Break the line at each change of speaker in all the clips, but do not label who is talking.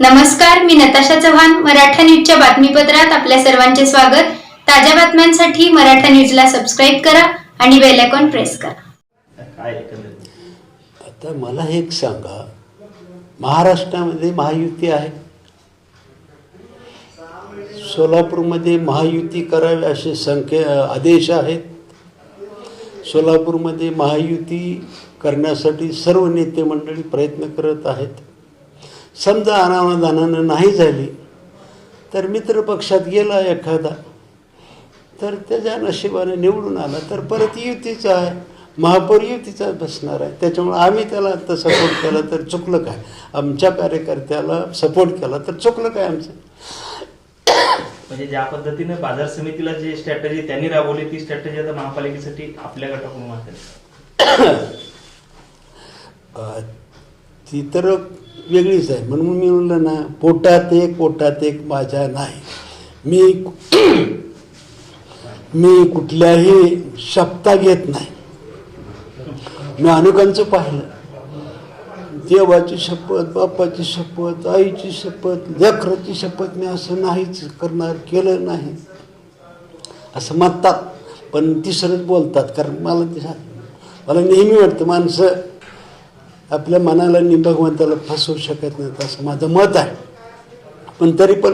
नमस्कार मी नताशा चव्हाण मराठा न्यूजच्या बातमीपत्रात आपल्या सर्वांचे स्वागत. ताज्या बातम्यांसाठी मराठा न्यूजला सबस्क्राईब करा आणि बेल आयकॉन प्रेस करा.
आता मला एक सांगा महाराष्ट्रामध्ये महायुती आहे? सोलापूरमध्ये महायुती करावी असे संख्य आदेश आहेत. सोलापूरमध्ये महायुती करण्यासाठी सर्व नेते मंडळी प्रयत्न करत आहेत. समजा अनावधानानं नाही झाली तर मित्र पक्षात गेला एखादा तर त्याच्या नशिबाने निवडून आला तर परत युतीचा आहे महापौर युतीचाच बसणार आहे. त्याच्यामुळे आम्ही त्याला आता सपोर्ट केला तर चुकलं काय? आमच्या कार्यकर्त्याला सपोर्ट केला तर चुकलं काय आमचं?
म्हणजे ज्या पद्धतीने बाजार समितीला जी स्ट्रॅटेजी त्यांनी राबवली ती स्ट्रॅटेजी आता महापालिकेसाठी आपल्या गटाकडून वाटेल
ती तर वेगळीच आहे. म्हणून मी म्हणलं ना पोटात एक पोटात एक माझ्या नाही. मी मी कुठल्याही शब्दा घेत नाही. मी अनेकांचं पाहिलं. देवाची शपथ बापाची शपथ आईची शपथ लेकराची शपथ मी असं नाहीच करणार केलं नाही. असं म्हणतात. पण तिसरंच बोलतात कारण मला ते मला नेहमी वाटतं माणसं आपल्या मनाला नि भगवंताला फसवू शकत नाहीत असं माझं मत आहे. पण तरी पण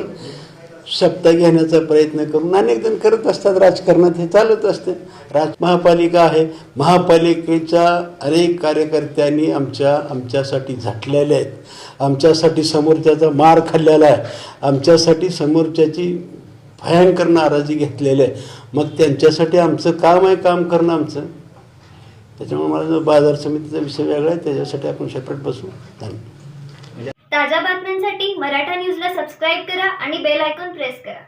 शब्द घेण्याचा प्रयत्न करून अनेक जण करत असतात. राजकारणात हे चालत असते. राज महापालिका आहे. महापालिकेच्या अनेक कार्यकर्त्यांनी आमच्या आमच्यासाठी झटलेल्या आहेत. आमच्यासाठी समोरच्याचा मार खाल्लेला आहे. आमच्यासाठी समोरच्याची भयंकर नाराजी घेतलेली आहे. मग त्यांच्यासाठी आमचं काम आहे काम करणं आमचं. त्याच्यामुळे मला जो बाजार समितीचा विषय वेगळा आहे त्याच्यासाठी आपण सेपरेट बसू. धन्यवाद.
ताज्या बातम्यांसाठी मराठा न्यूजला सबस्क्राईब करा आणि बेल आयकॉन प्रेस करा.